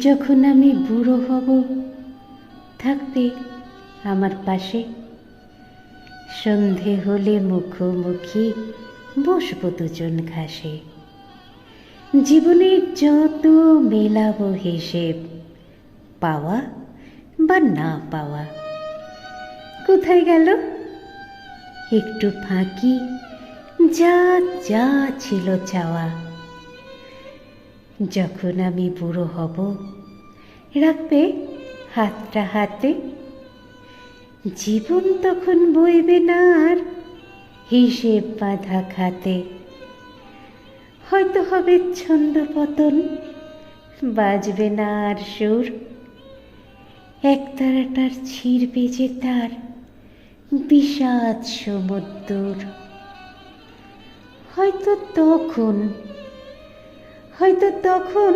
যখন আমি বুড়ো হব থাকবে আমার পাশে। সন্ধে হলে মুখোমুখি বসবো দুজন ঘাসে। জীবনের যত মেলাবো হিসেব পাওয়া বা না পাওয়া। কোথায় গেল? একটু ফাঁকি, যা যা ছিল চাওয়া। যখন আমি বুড়ো হব, রাখবে হাতটা হাতে। জীবন তখন বইবে না আর হিসেব বাঁধা খাতে। হয়তো হবে ছন্দ পতন, বাজবে না আর সুর। একতারাটার ছিঁড়বে যে তার বিষাদ সমুদ্র হয়তো তখন হয়তো তখন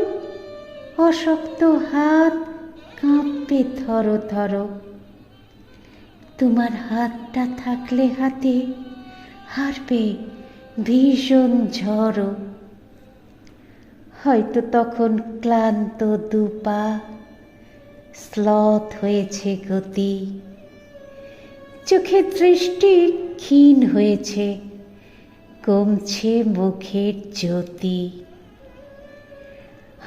অশক্ত হাত কাঁপবে থরো থরো তোমার হাতটা থাকলে হাতে হারবে ভীষণ ঝড়ো। হয়তো তখন ক্লান্ত দুপা স্লথ হয়েছে গতি। চোখের দৃষ্টি ক্ষীণ হয়েছে, কমছে মুখের জ্যোতি।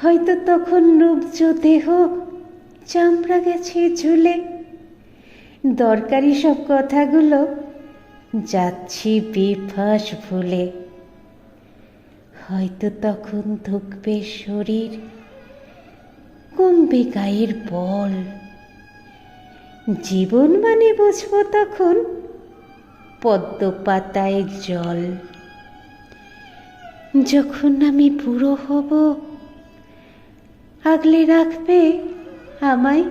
হয়তো তখন রূপজ দেহ চামড়া গেছে ঝুলে। দরকারি সব কথাগুলো যাচ্ছি বেফাস ভুলে। হয়তো তখন ধুকবে শরীর, কমবে গায়ের বল। জীবন মানে বুঝব তখন পদ্ম পাতায় জল। যখন আমি বুড়ো হব আগলে রাখবে আমায়?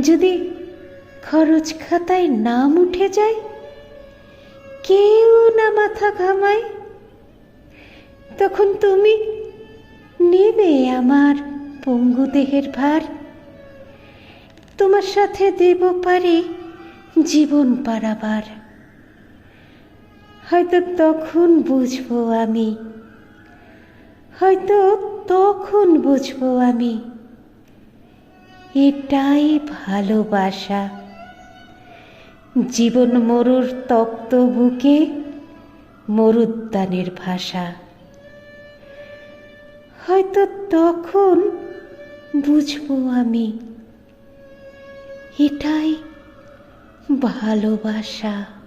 যদি খরচ খাতায় নাম উঠে যায়, কেউ না মাথা ঘামায়, তখন তুমি নেবে আমার পঙ্গু দেহের ভার। তোমার সাথে দেব পারি জীবন পারাবার। হয়তো তখন বুঝব আমি হয়তো তখন বুঝব আমি। এটাই ভালোবাসা। জীবন মরুর তপ্ত বুকে মরুদ্যানের ভাষা। হয়তো তখন বুঝব আমি। এটাই ভালোবাসা।